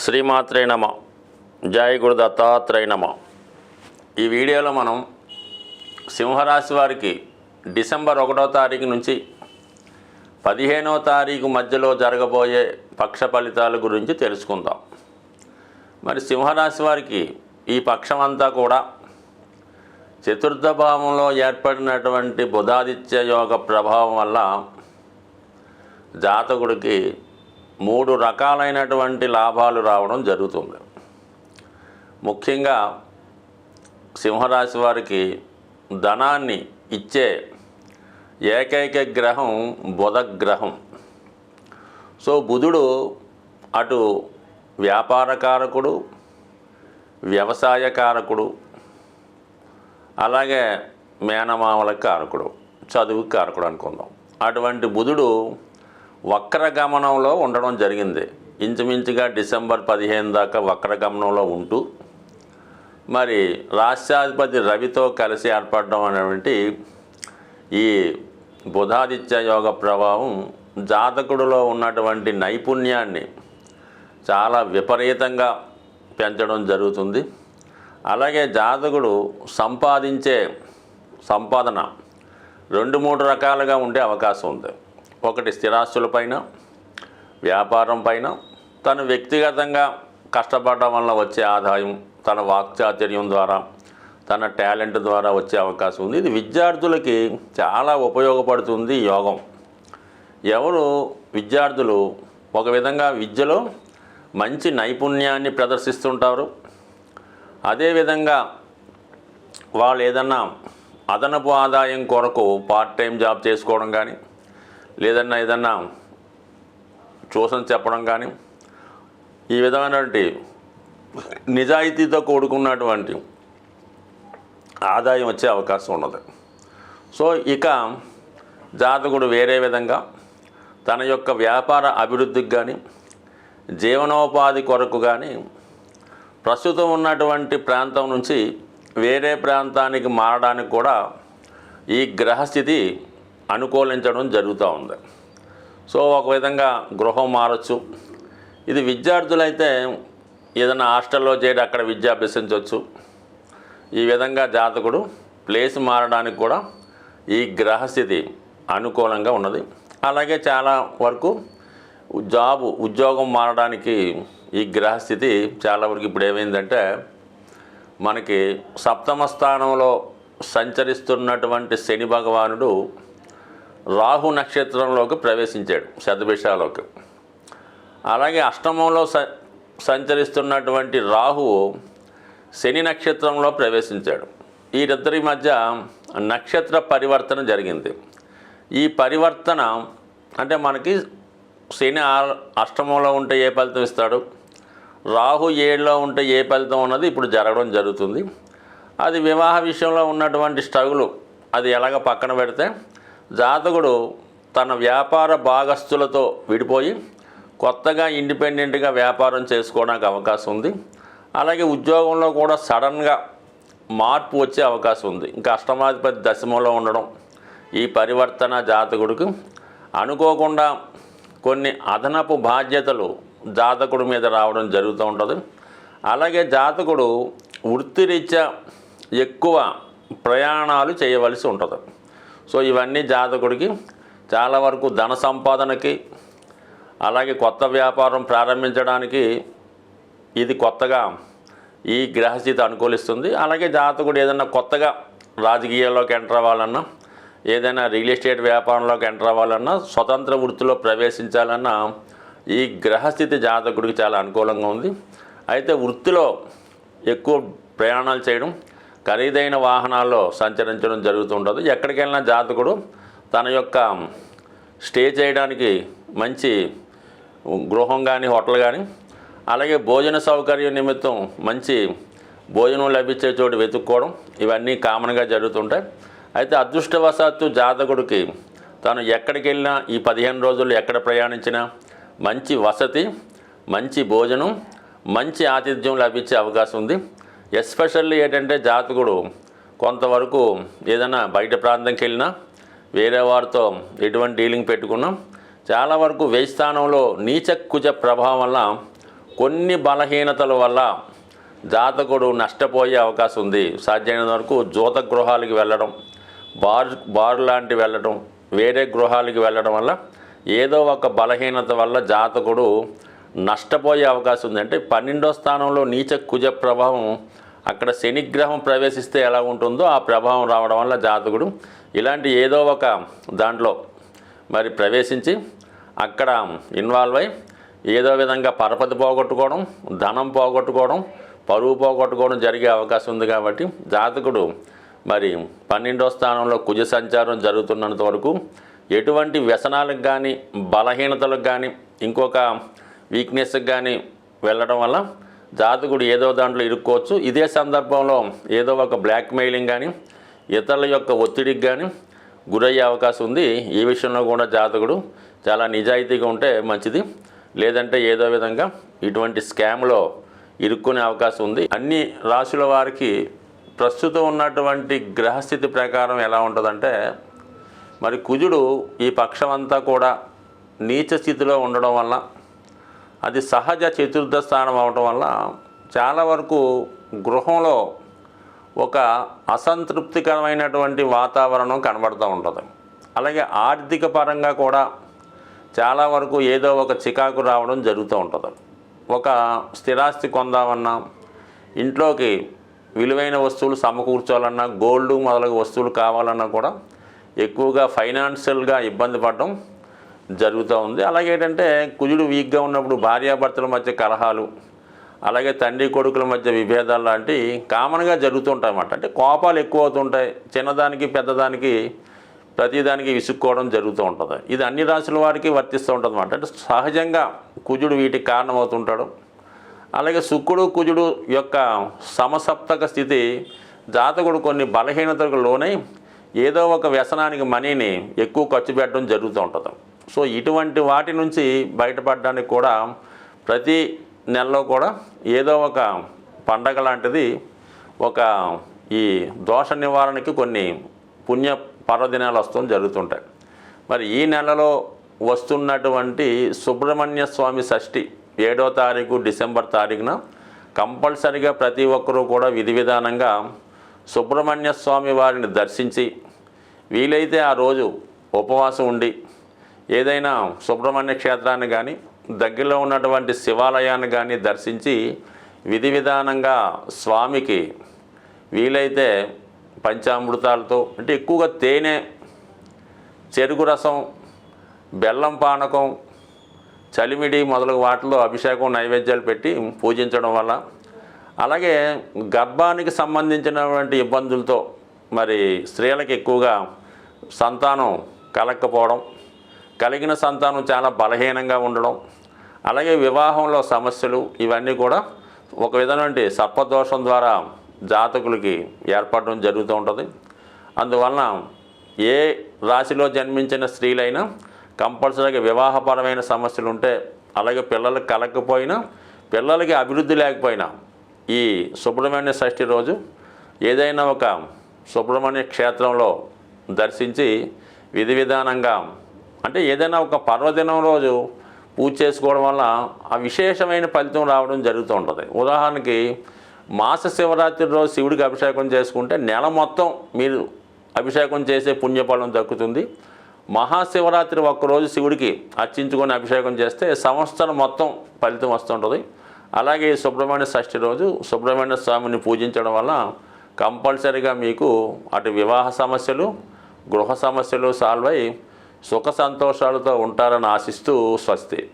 శ్రీమాత్రే నమ. జయ గురు దత్తాత్రేయ నమ. ఈ వీడియోలో మనం సింహరాశి వారికి డిసెంబర్ ఒకటో తారీఖు నుంచి పదిహేనో తారీఖు మధ్యలో జరగబోయే పక్ష ఫలితాల గురించి తెలుసుకుందాం. మరి సింహరాశి వారికి ఈ పక్షం అంతా కూడా చతుర్థ భావంలో ఏర్పడినటువంటి బుధాదిత్య యోగ ప్రభావం వల్ల జాతకుడికి మూడు రకాలైనటువంటి లాభాలు రావడం జరుగుతుంది. ముఖ్యంగా సింహరాశి వారికి ధనాన్ని ఇచ్చే ఏకైక గ్రహం బుధ గ్రహం సో బుధుడు అటు వ్యాపారకారకుడు వ్యవసాయకారకుడు అలాగే మేనమామల కారకుడు చదువు కారకుడు అనుకుందాం. అటువంటి బుధుడు వక్రగమనంలో ఉండడం జరిగింది. ఇంచుమించుగా డిసెంబర్ పదిహేను దాకా వక్రగమనంలో ఉంటూ మరి రాష్ట్రాధిపతి రవితో కలిసి ఏర్పడడం అనేటువంటి ఈ బుధాదిత్య యోగ ప్రభావం జాతకుడిలో ఉన్నటువంటి నైపుణ్యాన్ని చాలా విపరీతంగా పెంచడం జరుగుతుంది. అలాగే జాతకుడు సంపాదించే సంపాదన రెండు మూడు రకాలుగా ఉండే అవకాశం ఉంది. ఒకటి స్థిరాస్తులపైన వ్యాపారం పైన తను వ్యక్తిగతంగా కష్టపడడం వల్ల వచ్చే ఆదాయం తన వాక్చాతుర్యం ద్వారా తన టాలెంట్ ద్వారా వచ్చే అవకాశం ఉంది. ఇది విద్యార్థులకి చాలా ఉపయోగపడుతుంది యోగం. ఎవరు విద్యార్థులు ఒక విధంగా విద్యలో మంచి నైపుణ్యాన్ని ప్రదర్శిస్తుంటారు అదేవిధంగా వాళ్ళు ఏదన్నా అదనపు ఆదాయం కొరకు పార్ట్ టైం జాబ్ చేసుకోవడం కానీ లేదన్నా ఏదన్నా చూసని చెప్పడం కానీ ఈ విధమైనటువంటి నిజాయితీతో కూడుకున్నటువంటి ఆదాయం వచ్చే అవకాశం ఉన్నది. సో ఇక జాతకుడు వేరే విధంగా తన యొక్క వ్యాపార అభివృద్ధికి కానీ జీవనోపాధి కొరకు కానీ ప్రస్తుతం ఉన్నటువంటి ప్రాంతం నుంచి వేరే ప్రాంతానికి మారడానికి కూడా ఈ గ్రహస్థితి అనుకూలించడం జరుగుతూ ఉంది. సో ఒక విధంగా గృహం మారచ్చు. ఇది విద్యార్థులైతే ఏదైనా హాస్టల్లో చేరి అక్కడ విద్య అభ్యసించవచ్చు ఈ విధంగా జాతకుడు ప్లేస్ మారడానికి కూడా ఈ గ్రహస్థితి అనుకూలంగా ఉన్నది. అలాగే చాలా వరకు జాబు ఉద్యోగం మారడానికి ఈ గ్రహస్థితి చాలా వరకు ఇప్పుడు ఏమైందంటే మనకి సప్తమ స్థానంలో సంచరిస్తున్నటువంటి శని భగవానుడు రాహు నక్షత్రంలోకి ప్రవేశించాడు శతభిషాలోకి. అలాగే అష్టమంలో స సంచరిస్తున్నటువంటి రాహువు శని నక్షత్రంలో ప్రవేశించాడు. వీరిద్దరి మధ్య నక్షత్ర పరివర్తన జరిగింది. ఈ పరివర్తన అంటే మనకి శని ఆ- అష్టమంలో ఉంటే ఏ ఫలితం ఇస్తాడు? రాహు ఏడులో ఉంటే ఏ ఫలితం ఉన్నది ఇప్పుడు జరగడం జరుగుతుంది. అది వివాహ విషయంలో ఉన్నటువంటి స్ట్రగులు అది ఎలాగ పక్కన పెడితే జాతకుడు తన వ్యాపార భాగస్తులతో విడిపోయి కొత్తగా ఇండిపెండెంట్గా వ్యాపారం చేసుకోవడానికి అవకాశం ఉంది. అలాగే ఉద్యోగంలో కూడా సడన్గా మార్పు వచ్చే అవకాశం ఉంది. ఇంకా అష్టమాధిపతి దశమంలో ఉండడం ఈ పరివర్తన జాతకుడికి. అనుకోకుండా కొన్ని అదనపు బాధ్యతలు జాతకుడి మీద రావడం జరుగుతూ ఉంటుంది. అలాగే జాతకుడు వృత్తిరీత్యా ఎక్కువ ప్రయాణాలు చేయవలసి ఉంటుంది. సో ఇవన్నీ జాతకుడికి చాలా వరకు ధన సంపాదనకి అలాగే కొత్త వ్యాపారం ప్రారంభించడానికి ఇది కొత్తగా ఈ గ్రహస్థితి అనుకూలిస్తుంది. అలాగే జాతకుడు ఏదైనా కొత్తగా రాజకీయాల్లోకి ఎంటర్ అవ్వాలన్నా ఏదైనా రియల్ ఎస్టేట్ వ్యాపారంలోకి ఎంటర్ అవ్వాలన్నా స్వతంత్ర వృత్తిలో ప్రవేశించాలన్నా ఈ గ్రహస్థితి జాతకుడికి చాలా అనుకూలంగా ఉంది. అయితే వృత్తిలో ఎక్కువ ప్రయాణాలు చేయడం ఖరీదైన వాహనాల్లో సంచరించడం జరుగుతుంటుంది ఎక్కడికి వెళ్ళినా జాతకుడు తన యొక్క స్టే చేయడానికి మంచి గృహం కానీ హోటల్ కానీ అలాగే భోజన సౌకర్యం నిమిత్తం మంచి భోజనం లభించే చోటు వెతుక్కోవడం ఇవన్నీ కామన్గా జరుగుతుంటాయి. అయితే అదృష్టవశాత్తు జాతకుడికి తను ఎక్కడికి వెళ్ళినా ఈ పదిహేను రోజులు ఎక్కడ ప్రయాణించినా మంచి వసతి మంచి భోజనం మంచి ఆతిథ్యం లభించే అవకాశం ఉంది. ఎస్పెషల్లీ ఏంటంటే జాతకుడు కొంతవరకు ఏదైనా బయట ప్రాంతంకి వెళ్ళినా వేరే వారితో ఎటువంటి డీలింగ్ పెట్టుకున్నాం చాలా వరకు వ్యయ స్థానంలో నీచ కుజ ప్రభావం వల్ల కొన్ని బలహీనతల వల్ల జాతకుడు నష్టపోయే అవకాశం ఉంది. సాధ్యమైనంత వరకు జూత గృహాలకి వెళ్ళడం బార్ బార్ లాంటి వెళ్ళడం వేరే గృహాలకి వెళ్ళడం వల్ల ఏదో ఒక బలహీనత వల్ల జాతకుడు నష్టపోయే అవకాశం ఉంది. అంటే పన్నెండో స్థానంలో నీచ కుజ ప్రభావం అక్కడ శనిగ్రహం ప్రవేశిస్తే ఎలా ఉంటుందో ఆ ప్రభావం రావడం వల్ల జాతకుడు ఇలాంటి ఏదో ఒక దాంట్లో మరి ప్రవేశించి అక్కడ ఇన్వాల్వ్ అయి ఏదో విధంగా పరపతి పోగొట్టుకోవడం ధనం పోగొట్టుకోవడం పరువు పోగొట్టుకోవడం జరిగే అవకాశం ఉంది కాబట్టి జాతకుడు మరి పన్నెండో స్థానంలో కుజ సంచారం జరుగుతున్నంత వరకు ఎటువంటి వ్యసనాలకు కానీ బలహీనతలకు కానీ ఇంకొక వీక్నెస్కి కానీ వెళ్ళడం వల్ల జాతకుడు ఏదో దాంట్లో ఇరుక్కోవచ్చు. ఇదే సందర్భంలో ఏదో ఒక బ్లాక్ మెయిలింగ్ కానీ ఇతరుల యొక్క ఒత్తిడికి కానీ గురయ్యే అవకాశం ఉంది. ఈ విషయంలో కూడా జాతకుడు చాలా నిజాయితీగా ఉంటే మంచిది. లేదంటే ఏదో విధంగా ఇటువంటి స్కామ్లో ఇరుక్కునే అవకాశం ఉంది. అన్ని రాశుల వారికి ప్రస్తుతం ఉన్నటువంటి గ్రహస్థితి ప్రకారం ఎలా ఉంటుందంటే మరి కుజుడు ఈ పక్షం అంతా కూడా నీచ స్థితిలో ఉండడం వల్ల అది సహజ చతుర్థ స్థానం అవటం వల్ల చాలా వరకు గృహంలో ఒక అసంతృప్తికరమైనటువంటి వాతావరణం కనబడుతూ ఉంటుంది. అలాగే ఆర్థిక పరంగా కూడా చాలా వరకు ఏదో ఒక చికాకు రావడం జరుగుతూ ఉంటుంది. ఒక స్థిరాస్తి కొందామన్నా ఇంట్లోకి విలువైన వస్తువులు సమకూర్చోవాలన్నా గోల్డ్ మొదలగు వస్తువులు కావాలన్నా కూడా ఎక్కువగా ఫైనాన్షియల్గా ఇబ్బంది పడడం జరుగుతూ ఉంది. అలాగే ఏంటంటే కుజుడు వీక్గా ఉన్నప్పుడు భార్యాభర్తల మధ్య కలహాలు అలాగే తండ్రి కొడుకుల మధ్య విభేదాలు లాంటి కామన్గా జరుగుతుంటాయన్నమాట. అంటే కోపాలు ఎక్కువ అవుతుంటాయి చిన్నదానికి పెద్దదానికి ప్రతిదానికి విసుక్కోవడం జరుగుతూ ఉంటుంది. ఇది అన్ని రాశుల వారికి వర్తిస్తూ ఉంటుంది అన్నమాట అంటే సహజంగా కుజుడు వీటికి కారణమవుతుంటాడు. అలాగే శుక్రుడు కుజుడు యొక్క సమసప్తక స్థితి జాతకుడు కొన్ని బలహీనతలకు లోనై ఏదో ఒక వ్యసనానికి మనీని ఎక్కువ ఖర్చు పెట్టడం జరుగుతూ ఉంటుంది. సో ఇటువంటి వాటి నుంచి బయటపడడానికి కూడా ప్రతి నెలలో కూడా ఏదో ఒక పండగ లాంటిది ఒక ఈ దోష నివారణకి కొన్ని పుణ్య పర్వదినాలు వస్తూ జరుగుతుంటాయి. మరి ఈ నెలలో వస్తున్నటువంటి సుబ్రహ్మణ్య స్వామి షష్ఠి ఏడో తారీఖు డిసెంబర్ తారీఖున కంపల్సరిగా ప్రతి ఒక్కరూ కూడా విధి విధానంగా సుబ్రహ్మణ్య స్వామి వారిని దర్శించి వీలైతే ఆ రోజు ఉపవాసం ఉండి ఏదైనా సుబ్రహ్మణ్య క్షేత్రాన్ని కానీ దగ్గరలో ఉన్నటువంటి శివాలయాన్ని కానీ దర్శించి విధి విధానంగా స్వామికి వీలైతే పంచామృతాలతో అంటే ఎక్కువగా తేనె చెరుకు రసం బెల్లం పానకం చలిమిడి మొదలగు వాటిలో అభిషేకం నైవేద్యాలు పెట్టి పూజించడం వల్ల అలాగే గర్భానికి సంబంధించినటువంటి ఇబ్బందులతో మరి స్త్రీలకు ఎక్కువగా సంతానం కలక్కపోవడం కలిగిన సంతానం చాలా బలహీనంగా ఉండడం అలాగే వివాహంలో సమస్యలు ఇవన్నీ కూడా ఒక విధమైన సర్పదోషం ద్వారా జాతకులకి ఏర్పడడం జరుగుతూ ఉంటుంది. అందువలన ఏ రాశిలో జన్మించిన స్త్రీలైనా కంపల్సరీగా వివాహపరమైన సమస్యలు ఉంటే అలాగే పిల్లలకు కలగకపోయినా పిల్లలకి అభివృద్ధి లేకపోయినా ఈ సుబ్రహ్మణ్య షష్ఠి రోజు ఏదైనా ఒక సుబ్రహ్మణ్య క్షేత్రంలో దర్శించి విధి విధానంగా అంటే ఏదైనా ఒక పర్వదినం రోజు పూజ చేసుకోవడం వల్ల ఆ విశేషమైన ఫలితం రావడం జరుగుతూ ఉంటుంది. ఉదాహరణకి మాస శివరాత్రి రోజు శివుడికి అభిషేకం చేసుకుంటే నెల మొత్తం మీరు అభిషేకం చేసే పుణ్యఫలం దక్కుతుంది. మహాశివరాత్రి ఒక్కరోజు శివుడికి అర్చించుకొని అభిషేకం చేస్తే సంవత్సరం మొత్తం ఫలితం వస్తుంటుంది అలాగే సుబ్రహ్మణ్య షష్ఠి రోజు సుబ్రహ్మణ్య స్వామిని పూజించడం వల్ల కంపల్సరీగా మీకు అటు వివాహ సమస్యలు గృహ సమస్యలు సాల్వ్ అయి సుఖ సంతోషాలతో ఉంటారని ఆశిస్తూ స్వస్తి.